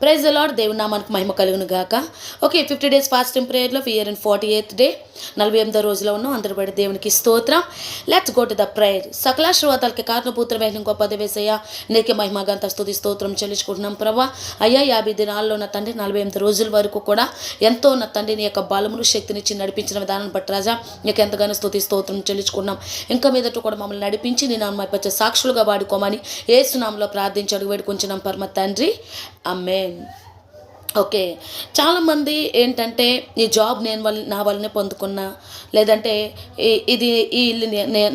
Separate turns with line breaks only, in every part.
Praise lord దేవుని నామానికి మహిమ కలుగును గాక. Okay fifty days fasting ప్రేయర్లో year and forty eighth day నలభై ఎనిమిదో రోజులో ఉన్నాం అందరి బడి దేవునికి స్తోత్రం. Let's go to the prayer సకలాశ్రవాతాలకి కారణపూత్రమైన గొప్ప దేవేశయ్య నీకే మహిమ గంత స్తోత్రం చెల్లించుకుంటున్నాం ప్రభా. అయ్యా యాభై దినాల్లో నా తండ్రి నలభై ఎనిమిది రోజుల వరకు కూడా ఎంతో నా తండ్రి నీ యొక్క బలములు శక్తినిచ్చి నడిపించిన విధానం బట్టి రాజా నీకు ఎంతగానో స్థుతి స్తోత్రం చెల్లించుకున్నాం ఇంకా మీదట కూడా మమ్మల్ని నడిపించి నేను మా పచ్చ సాక్షులుగా వాడుకోమని ఏసునామంలో ప్రార్థించి అడుగు వేడుకుంటున్నాం పరమ తండ్రి. అమ్మే ఓకే. చాలామంది ఏంటంటే ఈ జాబ్ నేను వల్ల నా వల్లనే పొందుకున్నా లేదంటే ఇది ఈ ఇల్లు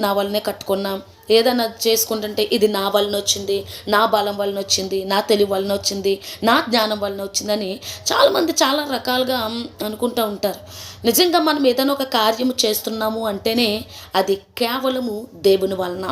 నా వల్లనే కట్టుకున్నా. ఏదైనా చేసుకుంటుంటే ఇది నా వలన వచ్చింది నా బలం వలన వచ్చింది నా తెలివి వలన వచ్చింది నా జ్ఞానం వలన వచ్చిందని చాలామంది చాలా రకాలుగా అనుకుంటూ ఉంటారు. నిజంగా మనం ఏదైనా ఒక కార్యము చేస్తున్నాము అంటేనే అది కేవలము దేవుని వలన.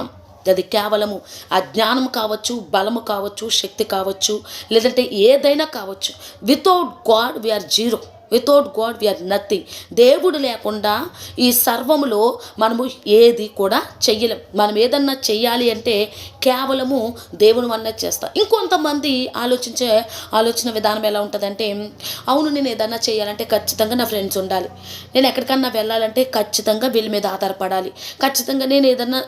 అది కేవలము ఆ జ్ఞానం కావచ్చు బలము కావచ్చు శక్తి కావచ్చు లేదంటే ఏదైనా కావచ్చు. Without God we are zero without God we are nothing దేవుడు లేకుండా ఈ సర్వములో మనము ఏది కూడా చెయ్యలేం. మనం ఏదన్నా చెయ్యాలి అంటే కేవలము దేవుని వల్లనే చేస్తాం. ఇంకొంతమంది ఆలోచించే ఆలోచన విధానం ఎలా ఉంటుందంటే అవును నేను ఏదన్నా చేయాలంటే ఖచ్చితంగా నా ఫ్రెండ్స్ ఉండాలి. నేను ఎక్కడికన్నా వెళ్ళాలంటే ఖచ్చితంగా వీళ్ళ మీద ఆధారపడాలి. ఖచ్చితంగా నేను ఏదన్నా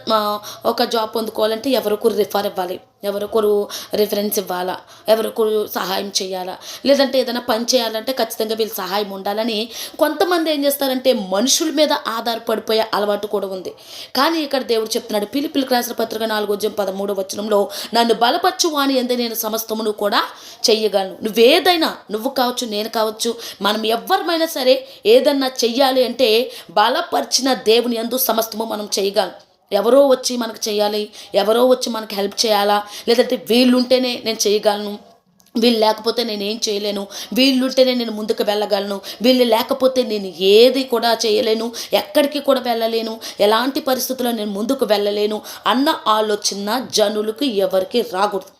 ఒక జాబ్ పొందుకోవాలంటే ఎవరికూ రిఫర్ ఇవ్వాలి ఎవరికొరు రిఫరెన్స్ ఇవ్వాలా? ఎవరికొరు సహాయం చేయాలా? లేదంటే ఏదైనా పని చేయాలంటే ఖచ్చితంగా వీళ్ళు సహాయం ఉండాలని కొంతమంది ఏం చేస్తారంటే మనుషుల మీద ఆధారపడిపోయే అలవాటు కూడా ఉంది. కానీ ఇక్కడ దేవుడు చెప్తున్నాడు పిలిపిలికి రాసిన పత్రిక నాలుగో జం పదమూడో వచనంలో నన్ను బలపరచు వాణి ఎందు నేను సమస్తమును కూడా చెయ్యగలను. నువ్వేదైనా నువ్వు కావచ్చు నేను కావచ్చు మనం ఎవరిమైనా సరే ఏదన్నా చెయ్యాలి అంటే బలపరిచిన దేవుని ఎందు సమస్తము మనం చేయగలం ఎవరో వచ్చి మనకు చేయాలి ఎవరో వచ్చి మనకు హెల్ప్ చేయాలా? లేదంటే వీళ్ళుంటేనే నేను చేయగలను వీళ్ళు లేకపోతే నేను ఏం చేయలేను వీళ్ళుంటేనే నేను ముందుకు వెళ్ళగలను వీళ్ళు లేకపోతే నేను ఏది కూడా చేయలేను ఎక్కడికి కూడా వెళ్ళలేను ఎలాంటి పరిస్థితుల్లో నేను ముందుకు వెళ్ళలేను అన్న ఆలోచన జనులకు ఎవరికి రాకూడదు.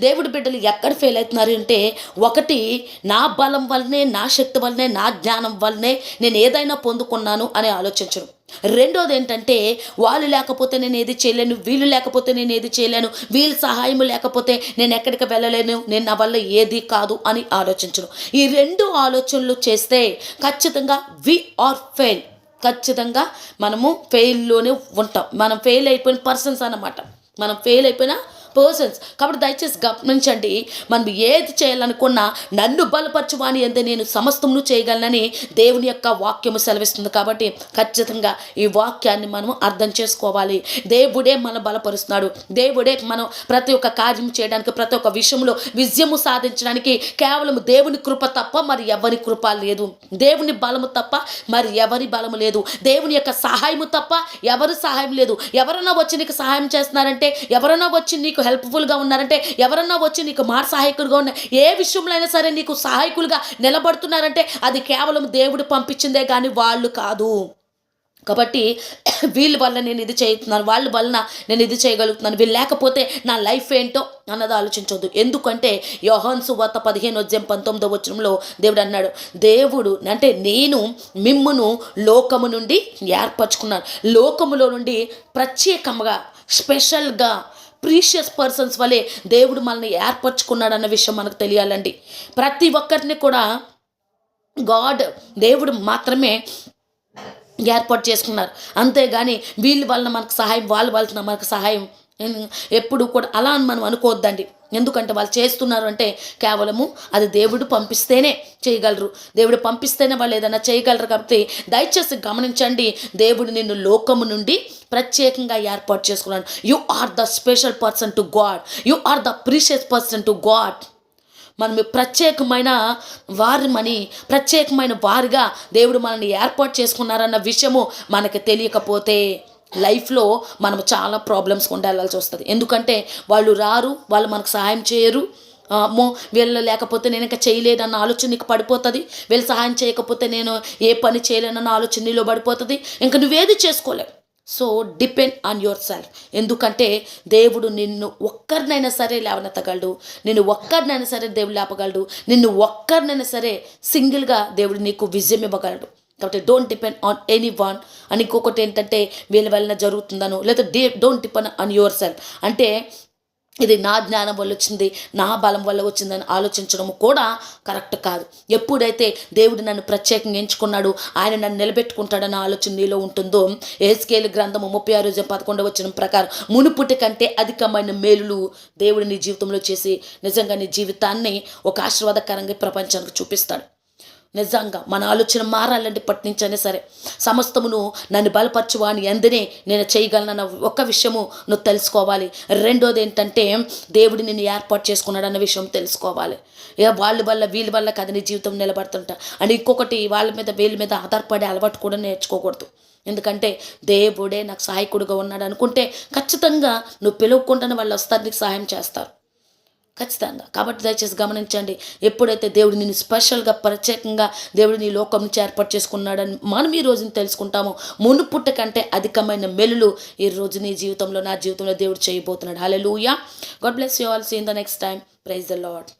దేవుడి బిడ్డలు ఎక్కడ ఫెయిల్ అవుతున్నారు అంటే ఒకటి నా బలం వల్లనే నా శక్తి వల్లనే నా జ్ఞానం వల్లనే నేను ఏదైనా పొందుకున్నాను అని ఆలోచించడం రెండోది ఏంటంటే వాళ్ళు లేకపోతే నేను ఏది చేయలేను వీళ్ళు లేకపోతే నేను ఏది చేయలేను వీళ్ళ సహాయం లేకపోతే నేను ఎక్కడికి వెళ్ళలేను నేను నా వల్ల ఏది కాదు అని ఆలోచించడం ఈ రెండు ఆలోచనలు చేస్తే ఖచ్చితంగా వి ఆర్ ఫెయిల్ ఖచ్చితంగా మనము ఫెయిల్లోనే ఉంటాం. మనం ఫెయిల్ అయిపోయిన పర్సన్స్ అన్నమాట. మనం ఫెయిల్ అయిపోయిన పర్సన్స్ కాబట్టి దయచేసి గమనించండి మనం ఏది చేయాలనుకున్నా నన్ను బలపరచువాని ఎందు నేను సమస్తమును చేయగలనని దేవుని యొక్క వాక్యము సెలవిస్తుంది. కాబట్టి ఖచ్చితంగా ఈ వాక్యాన్ని మనం అర్థం చేసుకోవాలి. దేవుడే మనం బలపరుస్తున్నాడు. దేవుడే మనం ప్రతి ఒక్క కార్యం చేయడానికి ప్రతి ఒక్క విషయంలో విజయము సాధించడానికి కేవలం దేవుని కృప తప్ప మరి ఎవరి కృప లేదు. దేవుని బలము తప్ప మరి ఎవరి బలము లేదు. దేవుని యొక్క సహాయము తప్ప ఎవరి సహాయం లేదు. ఎవరైనా వచ్చి నీకు సహాయం చేస్తున్నారంటే ఎవరైనా వచ్చి నీకు హెల్ప్ఫుల్గా ఉన్నారంటే ఎవరన్నా వచ్చి నీకు మార్ సహాయకుడిగా ఉన్న ఏ విషయంలో అయినా సరే నీకు సహాయకులుగా నిలబడుతున్నారంటే అది కేవలం దేవుడు పంపించిందే కానీ వాళ్ళు కాదు. కాబట్టి వీళ్ళ వల్ల నేను ఇది చేస్తున్నాను వాళ్ళ వలన నేను ఇది చేయగలుగుతున్నాను వీళ్ళు లేకపోతే నా లైఫ్ ఏంటో అన్నది ఆలోచించవద్దు ఎందుకంటే యోహన్ సువార్త పదిహేను వద్యం పంతొమ్మిదో వచనంలో దేవుడు అన్నాడు దేవుడు అంటే నేను మిమ్మును లోకము నుండి ఏర్పరచుకున్నాను. లోకములో నుండి ప్రత్యేకంగా స్పెషల్గా ప్రీషియస్ పర్సన్స్ వలె దేవుడు మనల్ని ఏర్పరచుకున్నాడన్న విషయం మనకు తెలియాలండి. ప్రతి ఒక్కరిని కూడా గాడ్ దేవుడు మాత్రమే ఏర్పాటు చేసుకున్నారు. అంతేగాని వీళ్ళ వలన మనకు సహాయం వాళ్ళ వలన మనకు సహాయం ఎప్పుడు కూడా అలా అని మనం అనుకోవద్దండి. ఎందుకంటే వాళ్ళు చేస్తున్నారు అంటే కేవలము అది దేవుడు పంపిస్తేనే చేయగలరు. దేవుడు పంపిస్తేనే వాళ్ళు ఏదైనా చేయగలరు కాబట్టి దయచేసి గమనించండి దేవుడు నిన్ను లోకము నుండి ప్రత్యేకంగా ఏర్పాటు చేసుకున్నాడు. You are the special person to God you are the precious person to God మనం ప్రత్యేకమైన వారిమని ప్రత్యేకమైన వారిగా దేవుడు మనల్ని ఏర్పాటు చేసుకున్నారన్న విషయము మనకు తెలియకపోతే లైఫ్లో మనం చాలా ప్రాబ్లమ్స్ ఉండాల్సి వస్తుంది. ఎందుకంటే వాళ్ళు రారు వాళ్ళు మనకు సహాయం చేయరు. అమ్మో వీళ్ళు లేకపోతే నేను ఇంకా చేయలేదన్న ఆలోచన నీకు పడిపోతుంది. వీళ్ళు సహాయం చేయకపోతే నేను ఏ పని చేయలేనన్న ఆలోచన నీలో పడిపోతుంది. ఇంకా నువ్వేది చేసుకోలేవు. So depend on yourself ఎందుకంటే దేవుడు నిన్ను ఒక్కరినైనా సరే లేవనెత్తగలడు. నిన్ను ఒక్కరినైనా సరే దేవుడు లేపగలడు. నిన్ను ఒక్కరినైనా సరే సింగిల్గా దేవుడు నీకు విజయం ఇవ్వగలడు. కాబట్టి don't depend on anyone అని ఇంకొకటి ఏంటంటే వీళ్ళ వలన జరుగుతుందను లేదా డే don't depend on yourself అంటే ఇది నా జ్ఞానం వల్ల వచ్చింది నా బలం వల్ల వచ్చిందని ఆలోచించడం కూడా కరెక్ట్ కాదు. ఎప్పుడైతే దేవుడు నన్ను ప్రత్యేకంగా ఎంచుకున్నాడు ఆయన నన్ను నిలబెట్టుకుంటాడన్న ఆలోచన నీలో ఉంటుందో ఏస్కేల్ గ్రంథము ముప్పై ఆరు పదకొండవ వచ్చిన ప్రకారం మునుపుటి కంటే అధికమైన మేలులు దేవుడు నీ జీవితంలో చేసి నిజంగా నీ జీవితాన్ని ఒక ఆశీర్వాదకరంగా ప్రపంచానికి చూపిస్తాడు. నిజంగా మన ఆలోచన మారాలంటే పట్టించనే సరే. సమస్తమును నన్ను బలపరచువా అని నేను చేయగలనన్న ఒక్క విషయము నువ్వు తెలుసుకోవాలి. రెండోది ఏంటంటే దేవుడు నిన్ను ఏర్పాటు చేసుకున్నాడు అన్న విషయం తెలుసుకోవాలి. ఇక వాళ్ళ వల్ల వీళ్ళ వల్ల కదా నీ జీవితం నిలబడుతుంటా. అని ఇంకొకటి వాళ్ళ మీద వీళ్ళ మీద ఆధారపడే అలవాటు కూడా నేర్చుకోకూడదు. ఎందుకంటే దేవుడే నాకు సహాయకుడిగా ఉన్నాడు అనుకుంటే ఖచ్చితంగా నువ్వు పిలువకుండానే వాళ్ళు వస్తారు నీకు సహాయం చేస్తారు. ఖచ్చితంగా. కాబట్టి దయచేసి గమనించండి. ఎప్పుడైతే దేవుడు నిన్ను స్పెషల్గా ప్రత్యేకంగా దేవుడు నీ లోకం నుంచి ఏర్పాటు చేసుకున్నాడని మనం ఈ రోజుని తెలుసుకుంటాము మునుపుట్ట కంటే అధికమైన మెలులు ఈ రోజు నీ జీవితంలో నా జీవితంలో దేవుడు చేయబోతున్నాడు. Hallelujah God bless you all seen the next time praise the Lord